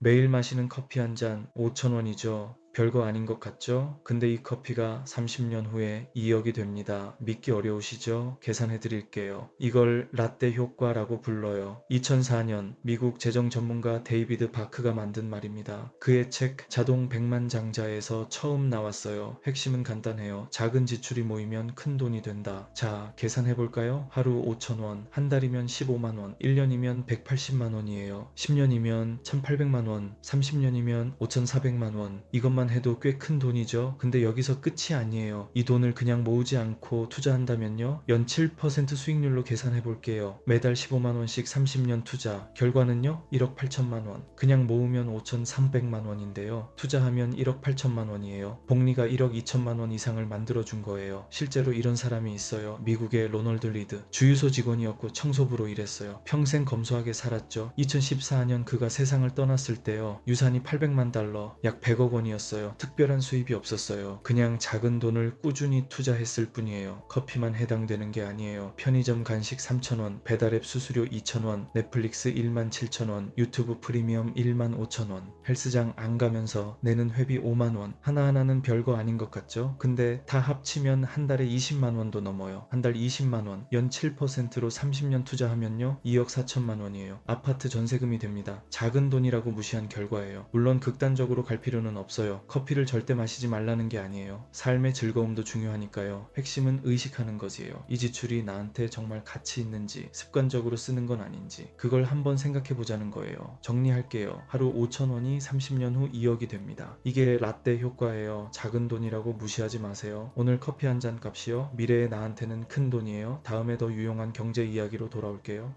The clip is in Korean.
매일 마시는 커피 한 잔 5천원이죠. 별거 아닌 것 같죠? 근데 이 커피가 30년 후에 2억이 됩니다. 믿기 어려우시죠? 계산해 드릴게요. 이걸 라떼 효과라고 불러요. 2004년 미국 재정 전문가 데이비드 바크가 만든 말입니다. 그의 책 자동 백만장자에서 처음 나왔어요. 핵심은 간단해요. 작은 지출이 모이면 큰 돈이 된다. 자, 계산해 볼까요? 하루 5천원, 한 달이면 15만원, 1년이면 180만원이에요. 10년이면 1800만원, 30년이면 5400만원. 이것만 해도 꽤 큰 돈이죠. 근데 여기서 끝이 아니에요. 이 돈을 그냥 모으지 않고 투자한다면요. 연 7% 수익률로 계산해 볼게요. 매달 15만원씩 30년 투자. 결과는요. 1억 8천만원. 그냥 모으면 5,300만원인데요. 투자하면 1억 8천만원이에요. 복리가 1억 2천만원 이상을 만들어준 거예요. 실제로 이런 사람이 있어요. 미국의 로널드 리드. 주유소 직원이었고 청소부로 일했어요. 평생 검소하게 살았죠. 2014년 그가 세상을 떠났을 때요. 유산이 800만 달러, 약 100억 원이었어요. 특별한 수입이 없었어요. 그냥 작은 돈을 꾸준히 투자했을 뿐이에요. 커피만 해당되는 게 아니에요. 편의점 간식 3,000원, 배달앱 수수료 2,000원, 넷플릭스 1만 7,000원, 유튜브 프리미엄 1만 5,000원, 헬스장 안 가면서 내는 회비 5만 원. 하나하나는 별거 아닌 것 같죠? 근데 다 합치면 한 달에 20만 원도 넘어요. 한 달 20만 원, 연 7%로 30년 투자하면요. 2억 4천만 원이에요. 아파트 전세금이 됩니다. 작은 돈이라고 무시한 결과예요. 물론 극단적으로 갈 필요는 없어 요. 커피를 절대 마시지 말라는 게 아니에요. 삶의 즐거움도 중요하니까요. 핵심은 의식하는 거지요. 이 지출이 나한테 정말 가치 있는지, 습관적으로 쓰는 건 아닌지, 그걸 한번 생각해 보자는 거예요. 정리할게요. 하루 5천원이 30년 후 2억이 됩니다. 이게 라떼 효과예요. 작은 돈이라고 무시하지 마세요. 오늘 커피 한 잔 값이요. 미래의 나한테는 큰 돈이에요. 다음에 더 유용한 경제 이야기로 돌아올게요.